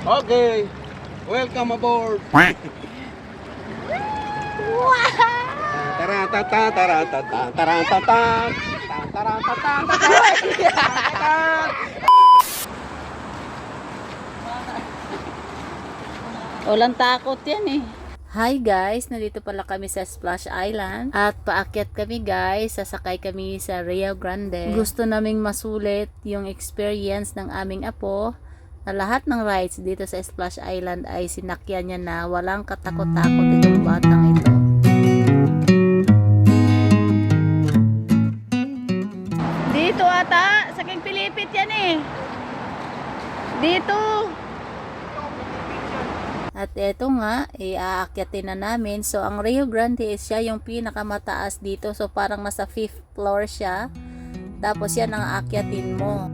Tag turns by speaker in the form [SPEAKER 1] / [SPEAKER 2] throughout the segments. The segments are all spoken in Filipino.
[SPEAKER 1] Okay. Welcome aboard. Taratata, taratata, taratata, taratata, taratata.
[SPEAKER 2] Walang takot yan eh. Hi guys, nandito pala kami sa Splash Island at paakyat kami guys, sasakay kami sa Rio Grande. Gusto naming masulit yung experience ng aming apo na lahat ng rides dito sa Splash Island ay sinakyan niya na walang katakot-takot itong batang ito. Dito ata, sa King Pilipit yan eh. Dito. At eto nga, iaakyatin na namin. So, ang Rio Grande is siya yung pinakamataas dito. So, parang nasa 5th floor siya. Tapos yan ang aakyatin mo.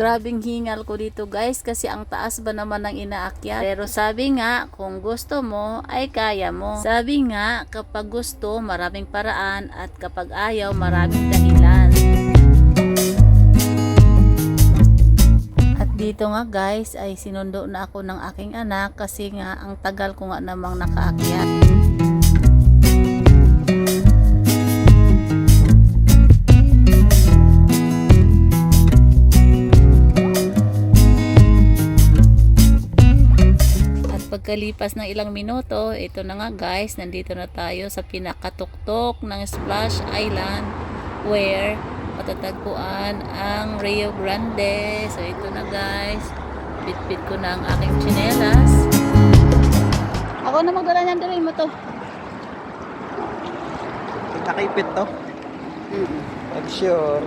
[SPEAKER 2] Grabing hingal ko dito guys kasi ang taas ba naman ng inaakyat. Pero sabi nga, kung gusto mo ay kaya mo. Sabi nga, kapag gusto, maraming paraan at kapag ayaw, maraming dahilan. At dito nga guys ay sinundo na ako ng aking anak kasi nga ang tagal ko nga namang nakaakyat. Pagkalipas ng ilang minuto, ito na nga guys, nandito na tayo sa pinakatuktok ng Splash Island where matatagpuan ang Rio Grande. So ito na guys, bitbit ko na ang aking tsinelas. Ako na magdala niyan, dalhin mo to.
[SPEAKER 1] Nakipit to. I'm sure.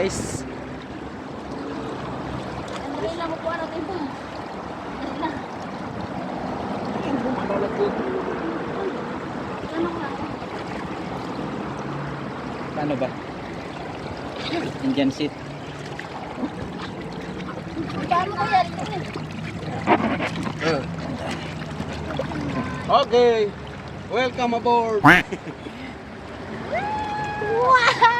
[SPEAKER 1] Guys.
[SPEAKER 2] Dalhin lang mo po natin po.
[SPEAKER 1] Paano ba? Indian seat.
[SPEAKER 2] Paano ko yan?
[SPEAKER 1] Okay. Welcome aboard.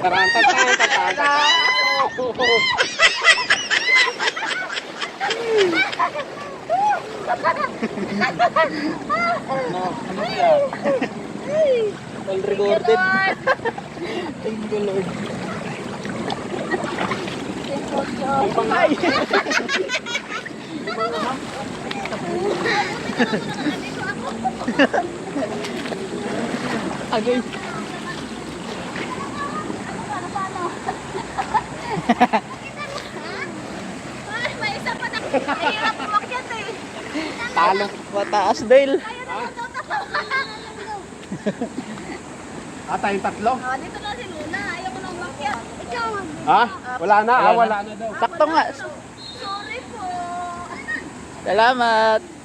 [SPEAKER 1] Taratata, Bagal. Taratata, No, ano kaya? All recorded. Thank you, Lord. Ang pangay. Agay.
[SPEAKER 2] Ay, may isa pa na. Mahirap umakyat eh.
[SPEAKER 1] Talo mataas, Dale. Ah, tayong tatlo?
[SPEAKER 2] Ah, dito na si Luna. Ayaw ko na umakyat. Ikaw.
[SPEAKER 1] Ha? Wala na? Ah, wala na daw.
[SPEAKER 2] Sakto nga. Sorry po.
[SPEAKER 1] Salamat.